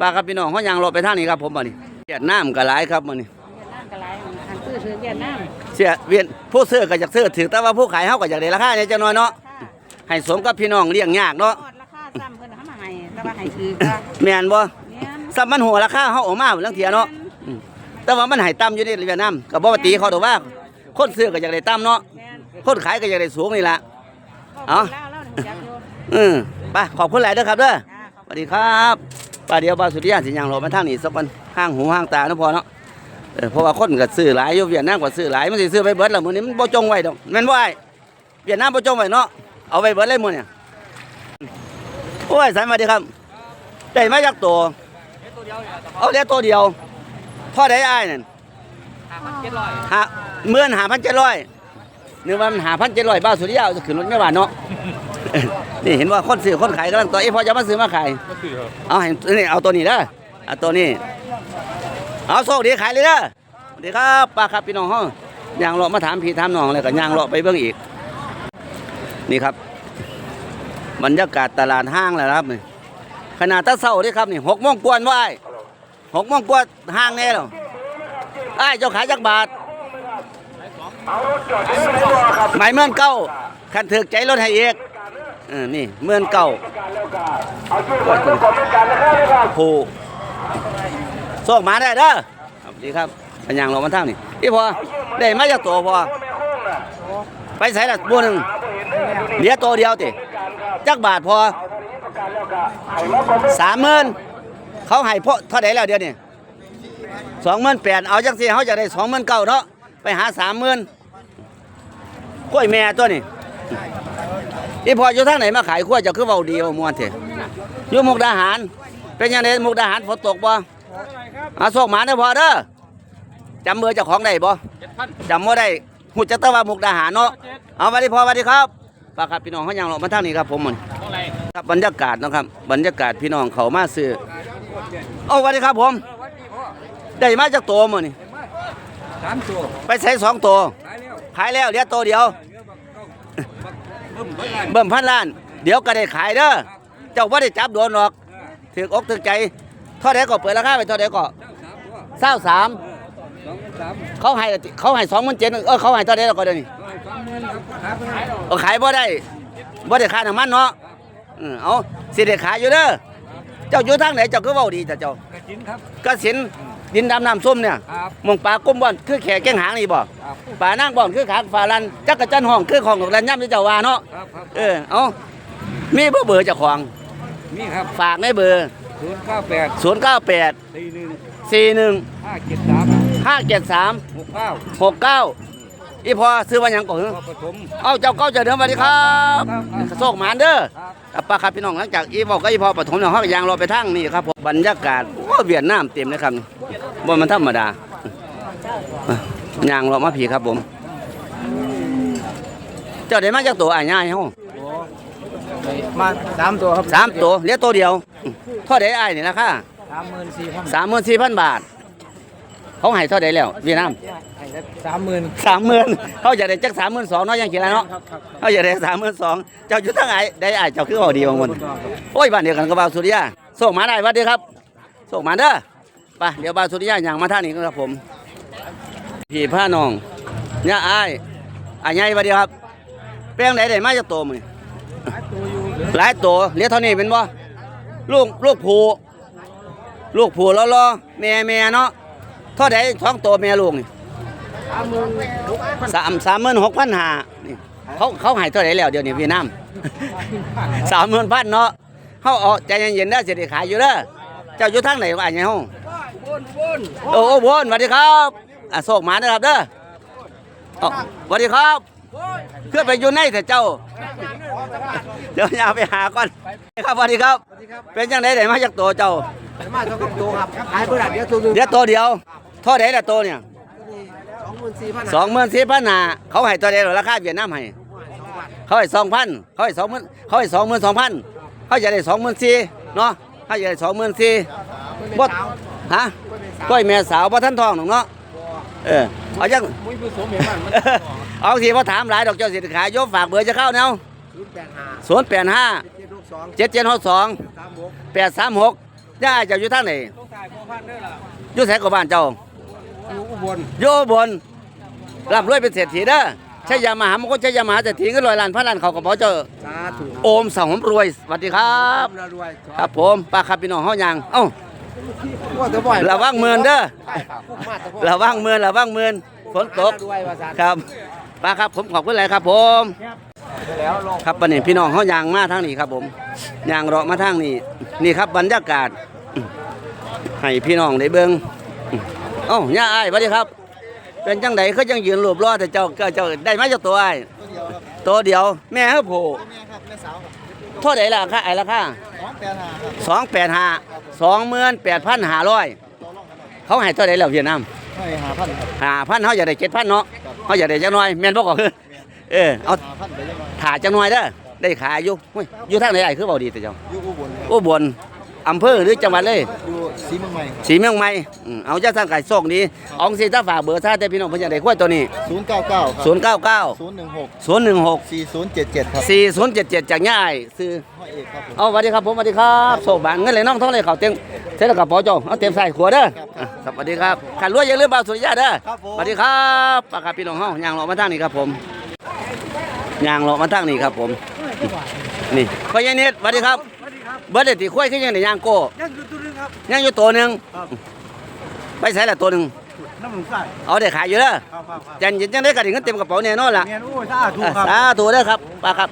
ปลาครับพี่น้องเขายางรถไปทางนี้ครับผมบ่นี่เวียดนามก็หลายครับบ่นี่เวียดนามก็หลายทางซื้อถือเวียดนามเสียเวียนผู้ซื้อก็อยากซื้อถือแต่ว่าผู้ขายเฮาก็อยากได้ราคาเนี่ยจังน้อยเนาะค่ะให้สมกับพี่น้องเลี้ยงยากเนาะทอดราคาซ้ำเพิ่นเอามาให้แต่ว่าให้ถือก็แม่นบ่แม่นซ้ำมันหัวราคาเฮาออกมาบางเที่ยเนาะอืมแต่ว่ามันให้ต่ำอยู่นี่เวียดนามก็บ่ว่าตีเขาดอกว่าคนซื้อก็อยากได้ต่ำเนาะแม่นคนขายก็อยากได้สูงนี่ล่ะเอ้าเอ้าเล่าเล่าหนึ่งจักโยอืมไปขอบคุณหลายเด้อครับเด้อ จ้าขอบสวัสดีครับ ป้าเดียวป้าสุริยาสิยังรอมาทางนี้สักวันห้างหูห้างตาเนาะพอเนาะเออเพราะว่าคนก็ซื้อหลายอยู่เวียดนามก็ซื้อหลายมันสิซื้อไปเบิดล้วมื้อนี้มันบ่จงไว้ดอกแม่นบ่ไอ้เวียดนามบ่จงไว้เนาะเอาไว้เบิดเลยมื้อเนี่ยโอ้ยสายมาดีครับได้มาจากตัวเอาเดียตัวเดียวเท่าใดอ้ายนั่นหาเมื่อนหาพันเจ็ดร้อยนึกว่ามันหาพันเจ็ดร้อยบ้าสุริยอาจะขึ้นรถไม่หวานเนาะ นี่เห็นว่าคนซื้อคนขายกำลังตัวเอ้พอจะมาซื้อมาขายเอาให้นี่เอาตัวนี้เด้อเอาตัวนี้ เอาโชคดีขายเลยเด้อสวัสดีครับป้าครับพี่น้องห้องยางเลาะมาถามพี่ถามน้องเลยก็ยางเลาะไปเบิ่งอีก นี่ครับ บรรยากาศตลาดห้างแล้วนะครับนี่ขนาดตะเศร้าเด้ครับนี่หกโมงกวนว่าไอ้หกโมงกวนห้างแน่แล้วไอ้ายเจ้าขายจักบาทหมายเมื่อนเก้าคันถือกใจรถให้เอก เออนี่เมื่อนเก้าผูโชคมาได้เด้อครับดีครับปัญญางลงมาทางนี่อีพอได้มาจากตัวพอไปใส่ละบัวหนึ่งเหลือตัวเดียวติจักบาทพอสามหมื่นเขาให้พอเท่าไหร่แล้วเดี๋ยวนี้สองหมื่นแปดเอาจังสิเขาจะได้สองหมื่นเก้าเนาะไปหาสามหมื่นกล้วยแม่ตัวนี้ อีพออยู่ทางไหนมาขายกล้วจะคือเบาดีเว่ามวนเถอะอยู่มุกดาหาร เป็นยังไงมุกดาหารฝนตกบ่อาโชคหมาเด้อพอเด้อจำเบอร์เจ้าของได้บ่จำบ่ได้หูจักแตะว่ามุกดาหารเนาะเอาสวัสดีพ่อสวัสดีครับป้าครับพี่น้องเขายังหลอกมาทางนี้ครับผมมันครับบรรยากาศนะครับ บรรยากาศพี่น้องเขามาซื้อเอาสวัสดีครับผมได้มาจากตัวมื้อนี่สามตัวไปใส่สองตัวขายแล้วขายแล้วเหลือตัวเดียว เบิ่มเบิ่งกันเบิ่มพันล้าน เดี๋ยวก็ได้ขายเด้อเจ้าบ่ได้จับโดนหรอกถือกอกถือใจเท่าใดก็เปิดราคาไปเท่าใดก็เจ้าสามตัวเศร้าสามสองสามเขาให้เขาให้สองหมื่นเจ็ดเออเขาให้เท่าใดแล้วก็เดี๋ยวนี้ร้อยสองหมื่นครับขายไปไหนเอาขายบ่ได้บ่ได้ค่าน้ำมันเนาะเออเอาสิได้ขายอยู่เด้อเจ้าอยู่ทางไหนเจ้าก็เว้าดีแต่เจ้ากระจินครับกสิน ดินดำน้ำส้มเนี่ยครับหมองปลาก้มบ่อนคือแขกแก้งหางนี่บ่ครับปลานั่งบ่อนคือขางฟ้าลันจักกะจันห้องคือของดอกลันย่ำที่เจ้าว่าเนาะครับครับเออเอามีเบอร์เบอร์เจ้าของนี่ครับฝากในเบอร์ศูนย์เก้าแปด098สี่หนึ่ง41ห้าเจ็ดสาม573หกเก้า69อีพอซื้อว่าหยังก่อนพ่อปฐมเอาเจ้าเก้าเจะเดินสวัสดีครับครับครับโชคหมานเด้อครับครับป้าครับพี่น้องหลังจากอีบอกก็อีพอปฐมเนี่ยเขาก็ยางรอไปทางนี่ครับผมบรรยากาศโอ้เวียดนามเต็มเลยครับ นี่บ่มันธรรมดาอะยางรอมาผีครับผม เจ้าได้มาจากตัวอ่ายง่ายเฮามาสามตัวครับสามตัวเหลือตัวเดียวอืมเท่าใดอ้ายนี่ราคาสามหมื่นสี่พันสามหมื่นสี่พันบาท เขาให้เท่าใดแล้วเวียดนามสามหมื่นสามหมื่นเขาจะได้จักสามหมื่นสองเนาะยังกี่แล้วเนาะเขาจะได้สามหมื่นสองเจ้าอยู่ทั้งไอ้ได้ไอ้ายเจ้าคือเอาดีบางคนโอ้ยบ้านเดียวกันกับบ่าวสุริยาส่งมาได้วัดดีครับส่งมาเด้อ ไปเดี๋ยวบาสุริยาอย่างมาท่านี้ครับผม พี่ผ้าน้องเนี่ยไอ้ายอ้ายใหญ่วัดดียวครับแป้งไหนได้มาจากโตมือหลายตัวเลี้ยเท่านี้เป็นบ่ลูกลูกผูลูกผูล้อล้อแม่แม่เนาะเท่าใดท้องโตแม่ลูกนี่สามสามสามหมื่นหกพันหานี่เขาเขาหายเท่าไหร่แล้วเดี๋ยวนี้เวียดนามสามหมื่นพันเนาะเขาเอาใจเย็นๆได้เสได็ขายอยู่เด้อเจ้าอยู่ทางไหนวะอันนี้ห้อง โอ้โอ้บนสวัสดีครับอะโศกหมาเด้อครับเด้อเอาสวัสดีครับเพื่อไปอยู่ในแต่เจ้า เดี๋ยวอย่าไปหาก่อนครับสวัสดีครับ เป็นจังไดได้มาจากตัวเจ้ามาเท่ากับตัวครับขายเพื่อนเดียวตัวนึงเดี๋ยวตัวเดียวเท่าไหร่ละตัวเนี่ยสองหมื่นสี่พันสองหมื่นสี่พันหาเขาให้ตัวเดียวราคาเวียดนามให้เขาให้สองพันเขาให้สองหมื่นเขาให้สองหมื่นสองพันเขาจะได้สองหมื่นสี่เนาะเขาจะได้สองหมื่นสี่บ่ฮะ ก้อยแม่สาวบ่ท่านทองหรอกเนาะเออเอาจังมุ้ยผสมเหมือนมันเอาสิพ่อถามหลายดอกเจ้าสิขายโยมฝากเบอร์จะเข้าแนวศูนย์แปดห้าศูนย์แปดห้าเจ็ดหกสองเจ็ดเจ็ดหกสองสามหกแปดสามหกย่าเจ้าอยู่ทางไหนต้องจ่ายพ่อพันด้วยล่ะอยู่ไสกับบ้านเจ้าอยู่อุบลอยู่บนร่ำรวยเป็นเศรษฐีเด้อใช่ยามหามงคลใช่ยามหาเศรษฐีเงินร้อยล้านพันล้านเขากระเป๋าเจ้าสาธุโอมสองผมรวยสวัสดีครับรวยครับผมป้าครับพี่น้องเฮายังเอ้าว่าจะบ่อย ระวังเมือนเด้อใช่ครับพุ่งมาแต่พ่อระวังเมือนระวังเมือนฝนตกรวยว่าซั่นครับป้าครับผมขอบคุณหลายครับ ผมแล้วลงครับวันนี้พี่น้องเขายางมาทางนี้ครับ ผมยางเลาะมาทางนี้นี่ครับบรรยากาศอืมให้พี่น้องได้เบิ่งอืมเอ้าย่าอ้ายสวัสดีครับ เป็นจังไดเขายังยืนรูปรอแต่เจ้าเจ้าเจ้าได้มาเจ้าตัวอ้ายตัวเดียว แม่เฮาโผแม่ครับแม่สาวครับ เท่าไหร่ล่ะค่าไอ้ราคาสองแปดห้าครับ285 28,500ต่อรองกันหน่อยเขาให้เท่าไหร่แล้วเวียดนามให้หาพันครับ5,000เฮาอยากได้7,000เนาะเฮาอยากได้จักหน่อยแม่นบ่ก็คือเออเอาหาพันไปยังไงถ่าจักหน่อยเด้อได้ขายอยู่เฮ้ยอยู่ทางไหนไอ้คือเว้าดีแต่เจ้าอยู่อุบลครับอุบลอำเภอหรือจังหวัดเลยอยู่ สีเมืองใหม่ครับสีเมืองใหม่อืมเอาจ้าทางไก่โชคดีเอองสิถ้าฝากเบอร์ถ้าแต่พี่น้องเพิ่นอยากได้กล้วยตัวนี้ศูนย์เก้าเก้าครับ099ศูนย์หนึ่งหก016สี่ศูนย์เจ็ดเจ็ดครับ4077จากย่ายซื้อพ่อเอกครับผมเอาสวัสดีครับผมสวัสดีครับโชคบานเงินเลยน้องท้องเลยเขาเต็มเสร็จแล้วกับปอเจ้าเอาเต็มใส่ขวดเด้ออะสวัสดีครับขันรวยอย่าลืมบ่าวสุริยะเด้อครับผมสวัสดีครับปากกาพี่น้องเฮาย่างเลาะมาทางนี้ครับผมย่างเลาะมาทางนี้ครับผม นี่พ่อใหญ่เน็ตสวัสดีครับเบิดเด็ดที่คุ้ยขึ้นยังได้ย่างโก้ ยังอยู่ตัวนึง ครับ ยังอยู่ตัวหนึ่งครับไปใส่ละตัวหนึ่งน้ำหนุ่มใส่เอาได้ขายอยู่เด้อครับครับครับจันยินจังได้กระดิ่งเงินเต็มกระเปาแน่นอนล่ะเมียนโอ้ยสาธุอะครับ สาธุเด้อครับป้าครับ